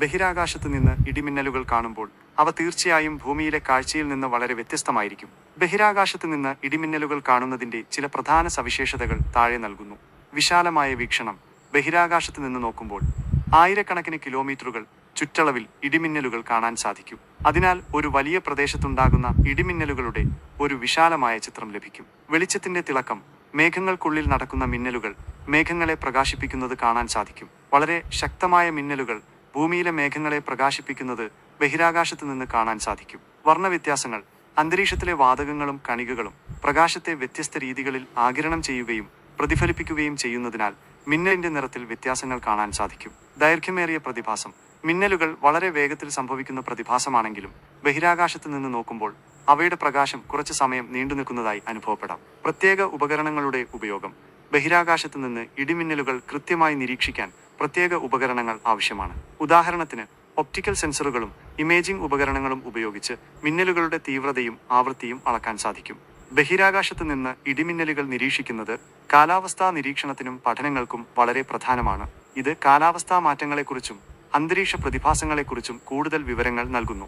ബഹിരാകാശത്ത് നിന്ന് ഇടിമിന്നലുകൾ കാണുമ്പോൾ അവ തീർച്ചയായും ഭൂമിയിലെ കാഴ്ചയിൽ നിന്ന് വളരെ വ്യത്യസ്തമായിരിക്കും. ബഹിരാകാശത്ത് നിന്ന് ഇടിമിന്നലുകൾ കാണുന്നതിന്റെ ചില പ്രധാന സവിശേഷതകൾ താഴെ നൽകുന്നു. വിശാലമായ വീക്ഷണം ബഹിരാകാശത്ത് നിന്ന് നോക്കുമ്പോൾ ആയിരക്കണക്കിന് കിലോമീറ്ററുകൾ ചുറ്റളവിൽ ഇടിമിന്നലുകൾ കാണാൻ സാധിക്കും. അതിനാൽ ഒരു വലിയ പ്രദേശത്തുണ്ടാകുന്ന ഇടിമിന്നലുകളുടെ ഒരു വിശാലമായ ചിത്രം ലഭിക്കും. വെളിച്ചത്തിന്റെ തിളക്കം മേഘങ്ങൾക്കുള്ളിൽ നടക്കുന്ന മിന്നലുകൾ മേഘങ്ങളെ പ്രകാശിപ്പിക്കുന്നത് കാണാൻ സാധിക്കും. വളരെ ശക്തമായ മിന്നലുകൾ ഭൂമിയിലെ മേഘങ്ങളെ പ്രകാശിപ്പിക്കുന്നത് ബഹിരാകാശത്ത് നിന്ന് കാണാൻ സാധിക്കും. വർണവ്യത്യാസങ്ങൾ അന്തരീക്ഷത്തിലെ വാതകങ്ങളും കണികകളും പ്രകാശത്തെ വ്യത്യസ്ത രീതികളിൽ ആകിരണം ചെയ്യുകയും പ്രതിഫലിപ്പിക്കുകയും ചെയ്യുന്നതിനാൽ മിന്നലിന്റെ നിറത്തിൽ വ്യത്യാസങ്ങൾ കാണാൻ സാധിക്കും. ദൈർഘ്യമേറിയ പ്രതിഭാസം. മിന്നലുകൾ വളരെ വേഗത്തിൽ സംഭവിക്കുന്ന പ്രതിഭാസമാണെങ്കിലും ബഹിരാകാശത്ത് നിന്ന് നോക്കുമ്പോൾ അവയുടെ പ്രകാശം കുറച്ച് സമയം നീണ്ടു നിൽക്കുന്നതായി അനുഭവപ്പെടാം. പ്രത്യേക ഉപകരണങ്ങളുടെ ഉപയോഗം. ബഹിരാകാശത്ത് നിന്ന് ഇടിമിന്നലുകൾ കൃത്യമായി നിരീക്ഷിക്കാൻ പ്രത്യേക ഉപകരണങ്ങൾ ആവശ്യമാണ്. ഉദാഹരണത്തിന് ഒപ്റ്റിക്കൽ സെൻസറുകളും ഇമേജിംഗ് ഉപകരണങ്ങളും ഉപയോഗിച്ച് മിന്നലുകളുടെ തീവ്രതയും ആവൃത്തിയും അളക്കാൻ സാധിക്കും. ബഹിരാകാശത്ത് നിന്ന് ഇടിമിന്നലുകൾ നിരീക്ഷിക്കുന്നത് കാലാവസ്ഥാ നിരീക്ഷണത്തിനും പഠനങ്ങൾക്കും വളരെ പ്രധാനമാണ്. ഇത് കാലാവസ്ഥാ മാറ്റങ്ങളെക്കുറിച്ചും അന്തരീക്ഷ പ്രതിഭാസങ്ങളെക്കുറിച്ചും കൂടുതൽ വിവരങ്ങൾ നൽകുന്നു.